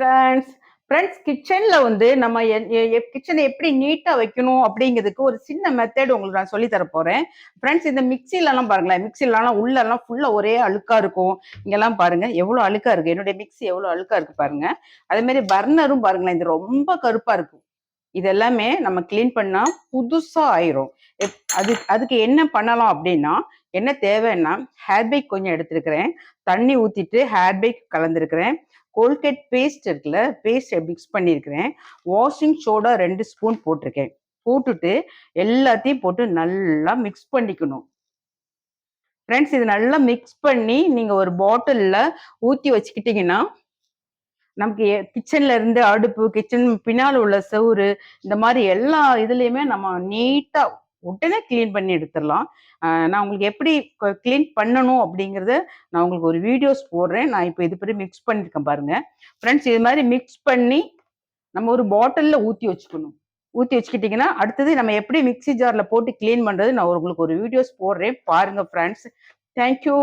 Friends friends கிச்சனில் வந்து நம்ம கிச்சனை எப்படி நீட்டாக வைக்கணும் அப்படிங்கிறதுக்கு ஒரு சின்ன மெத்தட் உங்களுக்கு நான் சொல்லி தர போகிறேன் ஃப்ரெண்ட்ஸ் இந்த மிக்சிலலாம் பாருங்களேன். மிக்சிலலாம் உள்ளெல்லாம் ஃபுல்லாக ஒரே அழுக்காக இருக்கும். இங்கெல்லாம் பாருங்க எவ்வளோ அழுக்காக இருக்குது என்னுடைய மிக்ஸி எவ்வளோ அழுக்காக இருக்குது பாருங்க. அதே மாதிரி பர்னரும் பாருங்களேன். இது ரொம்ப கருப்பாக இருக்கும். இதெல்லாமே நம்ம க்ளீன் பண்ணால் புதுசாக ஆயிரும். எப்- அது அதுக்கு என்ன பண்ணலாம் அப்படின்னா என்ன தேவைன்னா ஹேர்பேக் கொஞ்சம் எடுத்திருக்கிறேன். தண்ணி ஊற்றிட்டு ஹேர்பேக் கலந்துருக்கிறேன். கோல்கேட் பேஸ்ட் இருக்குல்ல பேஸ்ட் மிக்ஸ் பண்ணியிருக்கிறேன் வாஷிங் சோடா ரெண்டு ஸ்பூன் போட்டிருக்கேன். போட்டுட்டு எல்லாத்தையும் போட்டு நல்லா மிக்ஸ் பண்ணிக்கணும். ஃப்ரெண்ட்ஸ் இது நல்லா மிக்ஸ் பண்ணி நீங்கள் ஒரு பாட்டிலில் ஊற்றி வச்சுக்கிட்டிங்கன்னா நமக்கு கிச்சன்ல இருந்து அடுப்பு கிச்சன் பின்னால் உள்ள சவுறு இந்த மாதிரி எல்லா இதுலேயுமே நம்ம நீட்டாக உடனே க்ளீன் பண்ணி எடுத்துடலாம். நான் உங்களுக்கு எப்படி க்ளீன் பண்ணணும் அப்படிங்கிறத நான் உங்களுக்கு ஒரு வீடியோஸ் போடுறேன். நான் இப்போ இது பற்றி மிக்ஸ் பண்ணியிருக்கேன் பாருங்க. ஃப்ரெண்ட்ஸ் இது மாதிரி மிக்ஸ் பண்ணி நம்ம ஒரு பாட்டிலில் ஊற்றி வச்சுக்கணும். ஊற்றி வச்சுக்கிட்டிங்கன்னா அடுத்தது நம்ம எப்படி மிக்ஸி ஜாரில் போட்டு க்ளீன் பண்ணுறது நான் உங்களுக்கு ஒரு வீடியோஸ் போடுறேன். பாருங்கள் ஃப்ரெண்ட்ஸ் தேங்க்யூ